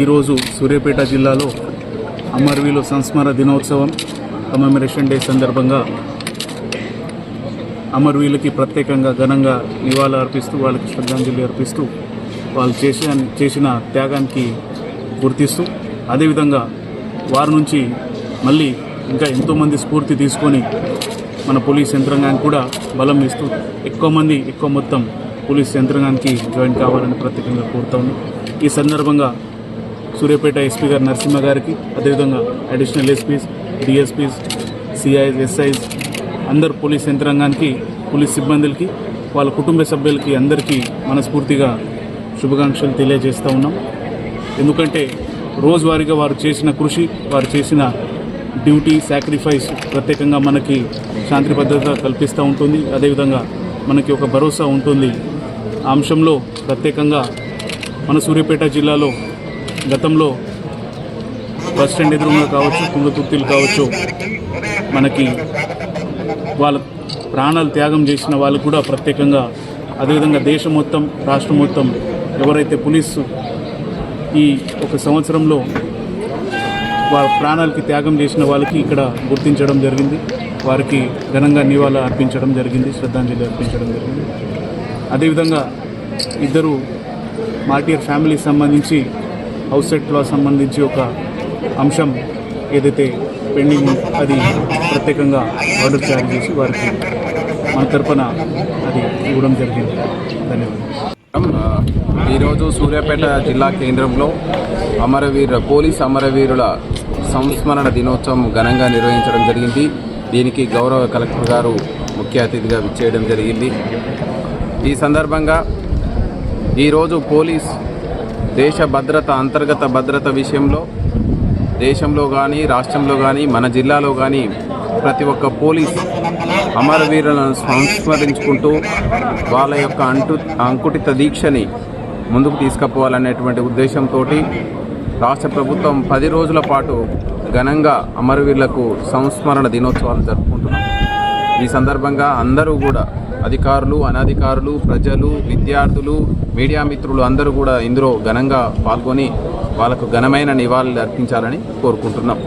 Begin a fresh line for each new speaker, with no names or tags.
ఈరోజు సూర్యాపేట జిల్లాలో అమరవీలు సంస్మర దినోత్సవం కమెమరేషన్ డే సందర్భంగా అమర్వీలకి ప్రత్యేకంగా ఘనంగా నివాళులు అర్పిస్తూ వాళ్ళకి శ్రద్ధాంజలి అర్పిస్తూ వాళ్ళు చేసిన చేసిన త్యాగానికి గుర్తిస్తూ అదేవిధంగా వారి నుంచి మళ్ళీ ఇంకా ఎంతోమంది స్ఫూర్తి తీసుకొని మన పోలీస్ యంత్రాంగానికి కూడా బలం ఇస్తూ ఎక్కువ మంది ఎక్కువ మొత్తం పోలీస్ యంత్రాంగానికి జాయిన్ కావాలని ప్రత్యేకంగా కోరుతా ఉన్నాం. ఈ సందర్భంగా సూర్యాపేట ఎస్పీ గారు నరసింహ గారికి అదేవిధంగా additional SPs DSPs CIs SIs అందరు పోలీస్ యంత్రాంగానికి పోలీస్ సిబ్బందులకి వాళ్ళ కుటుంబ సభ్యులకి అందరికీ మనస్ఫూర్తిగా శుభాకాంక్షలు తెలియజేస్తూ ఉన్నాం. ఎందుకంటే రోజువారీగా వారు చేసిన కృషి వారు చేసిన డ్యూటీ సాక్రిఫైస్ ప్రత్యేకంగా మనకి శాంతి భద్రత కల్పిస్తూ ఉంటుంది. అదేవిధంగా మనకి ఒక భరోసా ఉంటుంది. ఆ అంశంలో ప్రత్యేకంగా మన సూర్యాపేట జిల్లాలో గతంలో బస్ స్టాండ్ ఎదురుగా కావచ్చు కుంగతుర్తిలు కావచ్చు మనకి వాళ్ళ ప్రాణాలు త్యాగం చేసిన వాళ్ళు కూడా ప్రత్యేకంగా అదేవిధంగా దేశం మొత్తం రాష్ట్రం మొత్తం ఎవరైతే పోలీసు ఈ ఒక సంవత్సరంలో వాళ్ళ ప్రాణాలకి త్యాగం చేసిన వాళ్ళకి ఇక్కడ గుర్తించడం జరిగింది. వారికి ఘనంగా నివాళ అర్పించడం జరిగింది శ్రద్ధాంజలి అర్పించడం జరిగింది. అదేవిధంగా ఇద్దరు మార్టియర్ ఫ్యామిలీకి సంబంధించి హౌస్ సెట్లో సంబంధించి ఒక అంశం ఏదైతే పెండింగ్ అది ప్రత్యేకంగా ఆర్డర్ జారీ చేసి వారికి మన తరఫున అది ఇవ్వడం జరిగింది. ధన్యవాదాలు.
ఈరోజు సూర్యాపేట జిల్లా కేంద్రంలో అమరవీర పోలీస్ అమరవీరుల సంస్మరణ దినోత్సవం ఘనంగా నిర్వహించడం జరిగింది. దీనికి గౌరవ కలెక్టర్ గారు ముఖ్య అతిథిగా విచ్చేయడం జరిగింది. ఈ సందర్భంగా ఈరోజు పోలీస్ దేశ భద్రత అంతర్గత భద్రత విషయంలో దేశంలో కానీ రాష్ట్రంలో కానీ మన జిల్లాలో కానీ ప్రతి ఒక్క పోలీస్ అమరవీరులను సంస్మరించుకుంటూ వాళ్ళ యొక్క అంటు అంకుటిత దీక్షని ముందుకు తీసుకుపోవాలనేటువంటి ఉద్దేశంతో రాష్ట్ర ప్రభుత్వం పది రోజుల పాటు ఘనంగా అమరవీరులకు సంస్మరణ దినోత్సవాలు జరుపుకుంటున్నాం. ఈ సందర్భంగా అందరూ కూడా అధికారులు అనధికారులు ప్రజలు విద్యార్థులు మీడియా మిత్రులు అందరూ కూడా ఇందులో ఘనంగా పాల్గొని వాళ్ళకు ఘనమైన నివాళులు అర్పించాలని కోరుకుంటున్నాం.